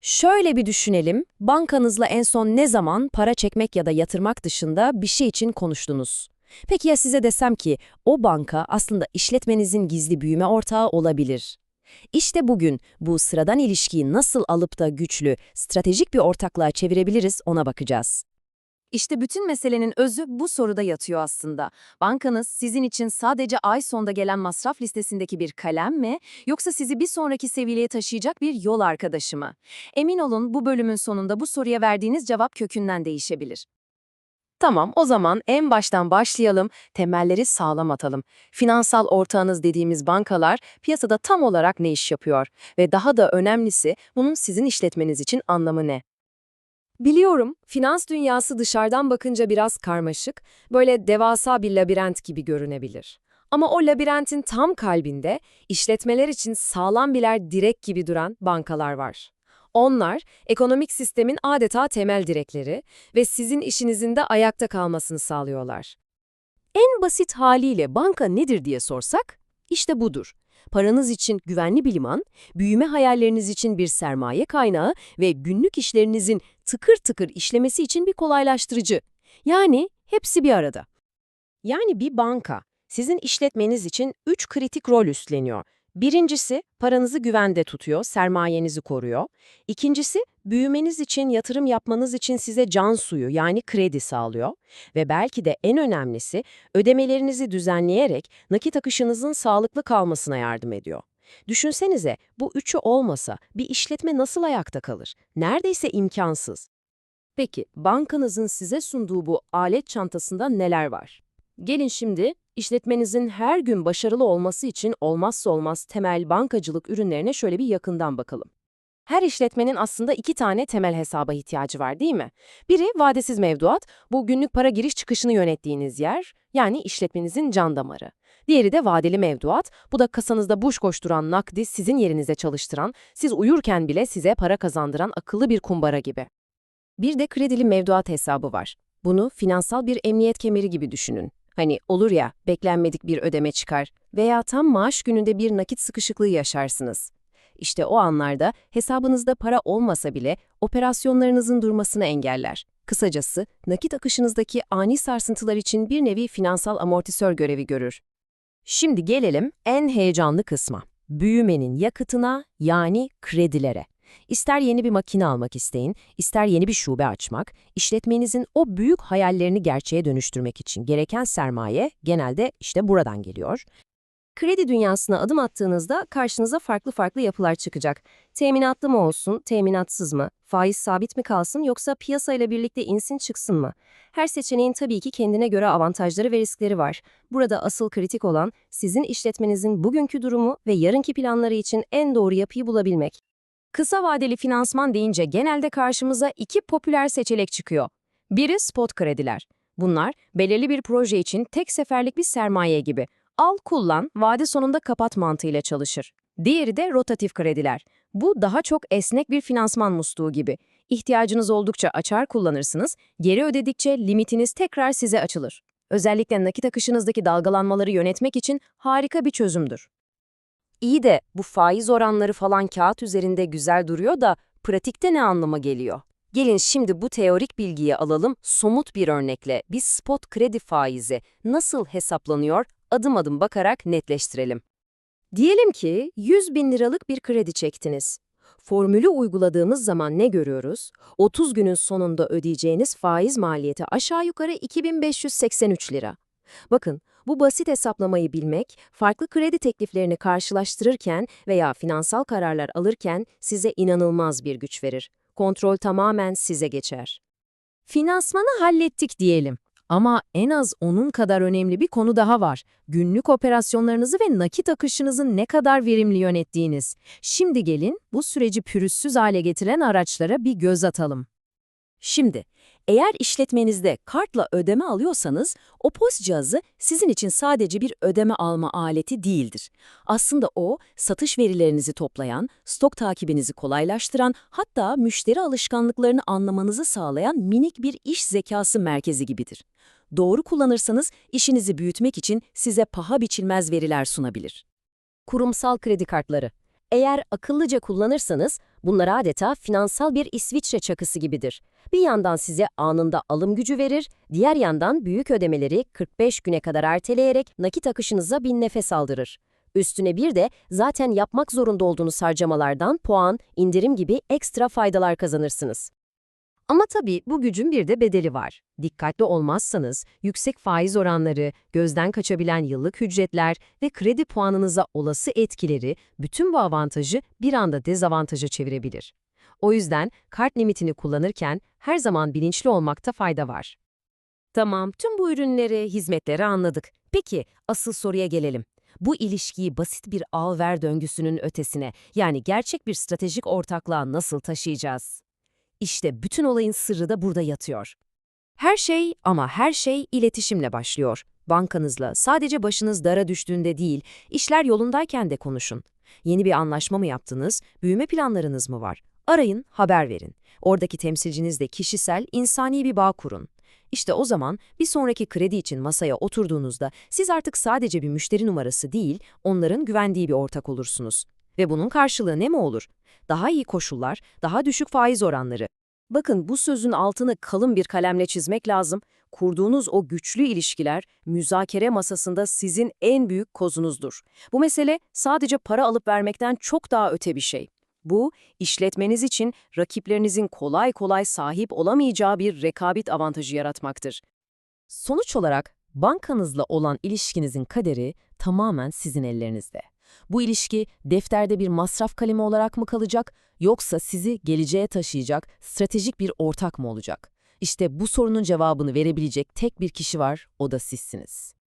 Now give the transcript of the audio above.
Şöyle bir düşünelim, bankanızla en son ne zaman para çekmek ya da yatırmak dışında bir şey için konuştunuz? Peki ya size desem ki o banka aslında işletmenizin gizli büyüme ortağı olabilir? İşte bugün bu sıradan ilişkiyi nasıl alıp da güçlü, stratejik bir ortaklığa çevirebiliriz ona bakacağız. İşte bütün meselenin özü bu soruda yatıyor aslında. Bankanız sizin için sadece ay sonunda gelen masraf listesindeki bir kalem mi, yoksa sizi bir sonraki seviyeye taşıyacak bir yol arkadaşı mı? Emin olun bu bölümün sonunda bu soruya verdiğiniz cevap kökünden değişebilir. Tamam, o zaman en baştan başlayalım, temelleri sağlam atalım. Finansal ortağınız dediğimiz bankalar piyasada tam olarak ne iş yapıyor ve daha da önemlisi bunun sizin işletmeniz için anlamı ne? Biliyorum, finans dünyası dışarıdan bakınca biraz karmaşık, böyle devasa bir labirent gibi görünebilir. Ama o labirentin tam kalbinde işletmeler için sağlam birer direk gibi duran bankalar var. Onlar, ekonomik sistemin adeta temel direkleri ve sizin işinizin de ayakta kalmasını sağlıyorlar. En basit haliyle banka nedir diye sorsak, işte budur. Paranız için güvenli bir liman, büyüme hayalleriniz için bir sermaye kaynağı ve günlük işlerinizin tıkır tıkır işlemesi için bir kolaylaştırıcı. Yani hepsi bir arada. Yani bir banka sizin işletmeniz için üç kritik rol üstleniyor. Birincisi, paranızı güvende tutuyor, sermayenizi koruyor. İkincisi, büyümeniz için, yatırım yapmanız için size can suyu yani kredi sağlıyor. Ve belki de en önemlisi, ödemelerinizi düzenleyerek nakit akışınızın sağlıklı kalmasına yardım ediyor. Düşünsenize, bu üçü olmasa bir işletme nasıl ayakta kalır? Neredeyse imkansız. Peki, bankanızın size sunduğu bu alet çantasında neler var? Gelin şimdi işletmenizin her gün başarılı olması için olmazsa olmaz temel bankacılık ürünlerine şöyle bir yakından bakalım. Her işletmenin aslında iki tane temel hesaba ihtiyacı var değil mi? Biri vadesiz mevduat, bu günlük para giriş çıkışını yönettiğiniz yer, yani işletmenizin can damarı. Diğeri de vadeli mevduat, bu da kasanızda boş koşturan nakdi sizin yerinize çalıştıran, siz uyurken bile size para kazandıran akıllı bir kumbara gibi. Bir de kredili mevduat hesabı var. Bunu finansal bir emniyet kemeri gibi düşünün. Hani olur ya, beklenmedik bir ödeme çıkar veya tam maaş gününde bir nakit sıkışıklığı yaşarsınız. İşte o anlarda hesabınızda para olmasa bile operasyonlarınızın durmasını engeller. Kısacası nakit akışınızdaki ani sarsıntılar için bir nevi finansal amortisör görevi görür. Şimdi gelelim en heyecanlı kısma. Büyümenin yakıtına yani kredilere. İster yeni bir makine almak isteyin, ister yeni bir şube açmak, işletmenizin o büyük hayallerini gerçeğe dönüştürmek için gereken sermaye genelde işte buradan geliyor. Kredi dünyasına adım attığınızda karşınıza farklı farklı yapılar çıkacak. Teminatlı mı olsun, teminatsız mı? Faiz sabit mi kalsın yoksa piyasayla birlikte insin çıksın mı? Her seçeneğin tabii ki kendine göre avantajları ve riskleri var. Burada asıl kritik olan sizin işletmenizin bugünkü durumu ve yarınki planları için en doğru yapıyı bulabilmek. Kısa vadeli finansman deyince genelde karşımıza iki popüler seçenek çıkıyor. Biri spot krediler. Bunlar belirli bir proje için tek seferlik bir sermaye gibi. Al kullan, vade sonunda kapat mantığıyla çalışır. Diğeri de rotatif krediler. Bu daha çok esnek bir finansman musluğu gibi. İhtiyacınız oldukça açar kullanırsınız, geri ödedikçe limitiniz tekrar size açılır. Özellikle nakit akışınızdaki dalgalanmaları yönetmek için harika bir çözümdür. İyi de bu faiz oranları falan kağıt üzerinde güzel duruyor da pratikte ne anlama geliyor? Gelin şimdi bu teorik bilgiyi alalım, somut bir örnekle bir spot kredi faizi nasıl hesaplanıyor adım adım bakarak netleştirelim. Diyelim ki 100 bin liralık bir kredi çektiniz. Formülü uyguladığımız zaman ne görüyoruz? 30 günün sonunda ödeyeceğiniz faiz maliyeti aşağı yukarı 2583 lira. Bakın, bu basit hesaplamayı bilmek, farklı kredi tekliflerini karşılaştırırken veya finansal kararlar alırken size inanılmaz bir güç verir. Kontrol tamamen size geçer. Finansmanı hallettik diyelim. Ama en az onun kadar önemli bir konu daha var. Günlük operasyonlarınızı ve nakit akışınızı ne kadar verimli yönettiğiniz. Şimdi gelin bu süreci pürüzsüz hale getiren araçlara bir göz atalım. Şimdi, eğer işletmenizde kartla ödeme alıyorsanız, o POS cihazı sizin için sadece bir ödeme alma aleti değildir. Aslında o, satış verilerinizi toplayan, stok takibinizi kolaylaştıran, hatta müşteri alışkanlıklarını anlamanızı sağlayan minik bir iş zekası merkezi gibidir. Doğru kullanırsanız işinizi büyütmek için size paha biçilmez veriler sunabilir. Kurumsal kredi kartları Eğer akıllıca kullanırsanız bunlar adeta finansal bir İsviçre çakısı gibidir. Bir yandan size anında alım gücü verir, diğer yandan büyük ödemeleri 45 güne kadar erteleyerek nakit akışınıza bin nefes aldırır. Üstüne bir de zaten yapmak zorunda olduğunuz harcamalardan puan, indirim gibi ekstra faydalar kazanırsınız. Ama tabii bu gücün bir de bedeli var. Dikkatli olmazsanız yüksek faiz oranları, gözden kaçabilen yıllık ücretler ve kredi puanınıza olası etkileri bütün bu avantajı bir anda dezavantaja çevirebilir. O yüzden kart limitini kullanırken her zaman bilinçli olmakta fayda var. Tamam, tüm bu ürünleri, hizmetleri anladık. Peki, asıl soruya gelelim. Bu ilişkiyi basit bir al-ver döngüsünün ötesine, yani gerçek bir stratejik ortaklığa nasıl taşıyacağız? İşte bütün olayın sırrı da burada yatıyor. Her şey ama her şey iletişimle başlıyor. Bankanızla sadece başınız dara düştüğünde değil, işler yolundayken de konuşun. Yeni bir anlaşma mı yaptınız, büyüme planlarınız mı var? Arayın, haber verin. Oradaki temsilcinizle kişisel, insani bir bağ kurun. İşte o zaman bir sonraki kredi için masaya oturduğunuzda siz artık sadece bir müşteri numarası değil, onların güvendiği bir ortak olursunuz. Ve bunun karşılığı ne mi olur? Daha iyi koşullar, daha düşük faiz oranları. Bakın bu sözün altını kalın bir kalemle çizmek lazım. Kurduğunuz o güçlü ilişkiler müzakere masasında sizin en büyük kozunuzdur. Bu mesele sadece para alıp vermekten çok daha öte bir şey. Bu, işletmeniz için rakiplerinizin kolay kolay sahip olamayacağı bir rekabet avantajı yaratmaktır. Sonuç olarak bankanızla olan ilişkinizin kaderi tamamen sizin ellerinizde. Bu ilişki defterde bir masraf kalemi olarak mı kalacak yoksa sizi geleceğe taşıyacak stratejik bir ortak mı olacak? İşte bu sorunun cevabını verebilecek tek bir kişi var, o da sizsiniz.